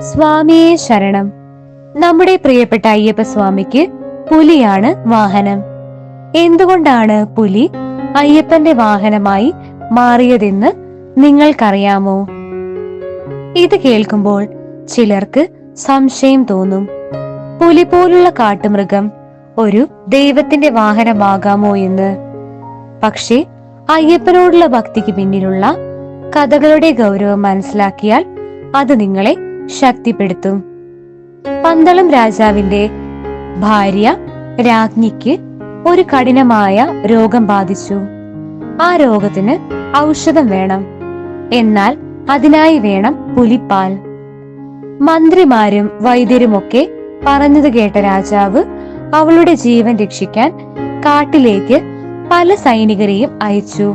സ്വാമിയെ ശരണം. നമ്മുടെ പ്രിയപ്പെട്ട അയ്യപ്പ സ്വാമിക്ക് പുലിയാണ് വാഹനം. എന്തുകൊണ്ടാണ് പുലി അയ്യപ്പന്റെ വാഹനമായി മാറിയതെന്ന് നിങ്ങൾക്കറിയാമോ? ഇത് കേൾക്കുമ്പോൾ ചിലർക്ക് സംശയം തോന്നും. പുലി പോലുള്ള കാട്ടുമൃഗം ഒരു ദൈവത്തിന്റെ വാഹനമാകാമോ എന്ന്. പക്ഷേ അയ്യപ്പനോടുള്ള ഭക്തിക്ക് പിന്നിലുള്ള കഥകളുടെ ഗൗരവം മനസ്സിലാക്കിയാൽ അത് നിങ്ങളെ ശക്തിപ്പെടുത്തും. പന്തളം രാജാവിന്റെ ഭാര്യ രാജ്ഞിക്ക് ഒരു കഠിനമായ രോഗം ബാധിച്ചു. ആ രോഗത്തിന് ഔഷധം വേണം. എന്നാൽ അതിനായി വേണം പുലിപ്പാൽ. മന്ത്രിമാരും വൈദ്യരുമൊക്കെ പറഞ്ഞത് കേട്ട രാജാവ് അവളുടെ ജീവൻ രക്ഷിക്കാൻ കാട്ടിലേക്ക് പല സൈനികരെയും അയച്ചു.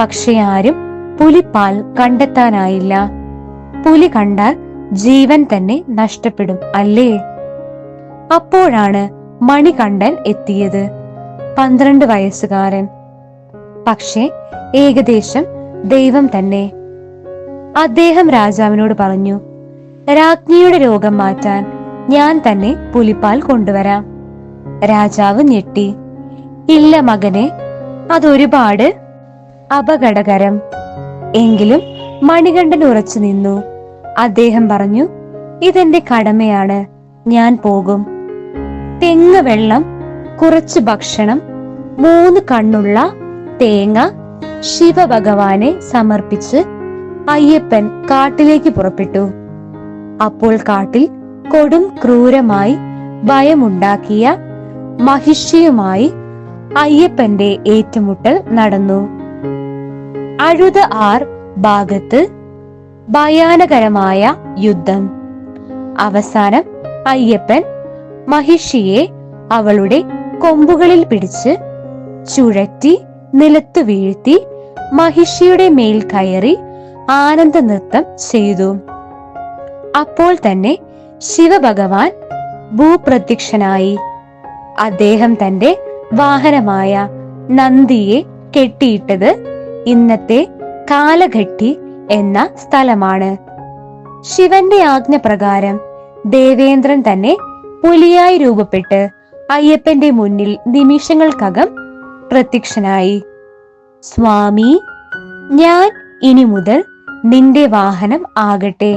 പക്ഷെ ആരും പുലിപ്പാൽ കണ്ടെത്താനായില്ല. പുലി കണ്ടാൽ ജീവൻ തന്നെ നഷ്ടപ്പെടും അല്ലേ? അപ്പോഴാണ് മണികണ്ഠൻ എത്തിയത്. പന്ത്രണ്ട് വയസ്സുകാരൻ. പക്ഷേ ഏകദേശം ദൈവം തന്നെ. അദ്ദേഹം രാജാവിനോട് പറഞ്ഞു രാജ്ഞിയുടെ രോഗം മാറ്റാൻ ഞാൻ തന്നെ പുലിപ്പാൽ കൊണ്ടുവരാം. രാജാവ് ഞെട്ടി ഇല്ല മകനെ അതൊരുപാട് അപകടകരം. എങ്കിലും മണികണ്ഠൻ ഉറച്ചു നിന്നു. അദ്ദേഹം പറഞ്ഞു ഇതെന്റെ കടമയാണ് ഞാൻ പോകും. തെങ്ങ് വെള്ളം കുറച്ച് ഭക്ഷണം മൂന്ന് കണ്ണുള്ള തേങ്ങ ശിവഭഗവാനെ സമർപ്പിച്ച് അയ്യപ്പൻ കാട്ടിലേക്ക് പുറപ്പെട്ടു. അപ്പോൾ കാട്ടിൽ കൊടും ക്രൂരമായി ഭയമുണ്ടാക്കിയ മഹിഷിയുമായി അയ്യപ്പന്റെ ഏറ്റുമുട്ടൽ നടന്നു. അഴുത ആർ ഭാഗത്ത് ഭയാനകരമായ യുദ്ധം. അവസാനം അയ്യപ്പൻ മഹിഷിയെ അവളുടെ കൊമ്പുകളിൽ പിടിച്ച് ചുഴറ്റി നിലത്തു വീഴ്ത്തി മഹിഷിയുടെ മേൽ കയറി ആനന്ദ നൃത്തം ചെയ്തു. അപ്പോൾ തന്നെ ശിവഭഗവാൻ ഭൂപ്രത്യക്ഷനായി. അദ്ദേഹം തന്റെ വാഹനമായ നന്ദിയെ കെട്ടിയിട്ടത് ഇന്നത്തെ കാലഘട്ടി എന്ന സ്ഥലമാണ്. ശിവന്റെ ആജ്ഞ പ്രകാരം ദേവേന്ദ്രൻ തന്നെ പുലിയായി രൂപപ്പെട്ട് അയ്യപ്പന്റെ മുന്നിൽ നിമിഷങ്ങൾക്കകം പ്രത്യക്ഷനായി. സ്വാമി ഞാൻ ഇനി മുതൽ നിന്റെ വാഹനം ആകട്ടെ.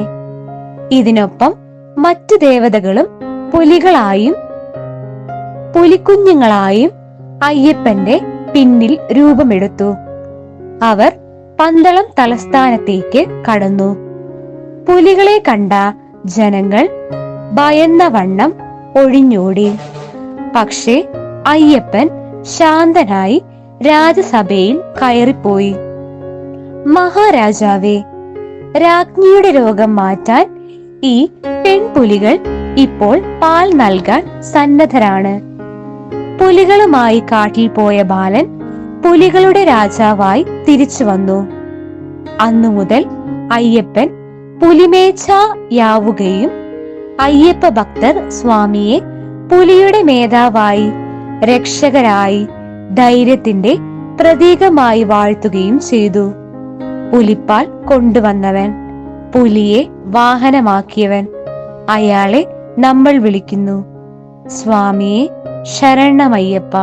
ഇതിനൊപ്പം മറ്റു ദേവതകളും പുലികളായും പുലിക്കുഞ്ഞുങ്ങളായും അയ്യപ്പന്റെ പിന്നിൽ രൂപമെടുത്തു. അവർ പന്തളം തലസ്ഥാനത്തേക്ക് കടന്നു. പുലികളെ കണ്ട ജനങ്ങൾ ഭയന്ന വണ്ണം ഒഴിഞ്ഞോടി. പക്ഷേ അയ്യപ്പൻ ശാന്തനായി രാജസഭയിൽ കയറിപ്പോയി. മഹാരാജാവേ രാജ്ഞിയുടെ രോഗം മാറ്റാൻ ഈ പെൺപുലികൾ ഇപ്പോൾ പാൽ നൽകാൻ സന്നദ്ധരാണ്. പുലികളുമായി കാട്ടിൽ പോയ ബാലൻ പുലികളുടെ രാജാവായി തിരിച്ചു വന്നു. അന്നു മുതൽ അയ്യപ്പൻ പുലിമേച്ച യാവുകയും അയ്യപ്പ ഭക്തർ സ്വാമിയെ പുലിയുടെ മേധാവായി രക്ഷകരായി ധൈര്യത്തിന്റെ പ്രതീകമായി വാഴ്ത്തുകയും ചെയ്തു. പുലിപ്പാൽ കൊണ്ടുവന്നവൻ പുലിയെ വാഹനമാക്കിയവൻ അയാളെ നമ്മൾ വിളിക്കുന്നു. സ്വാമിയെ ശരണമയ്യപ്പ.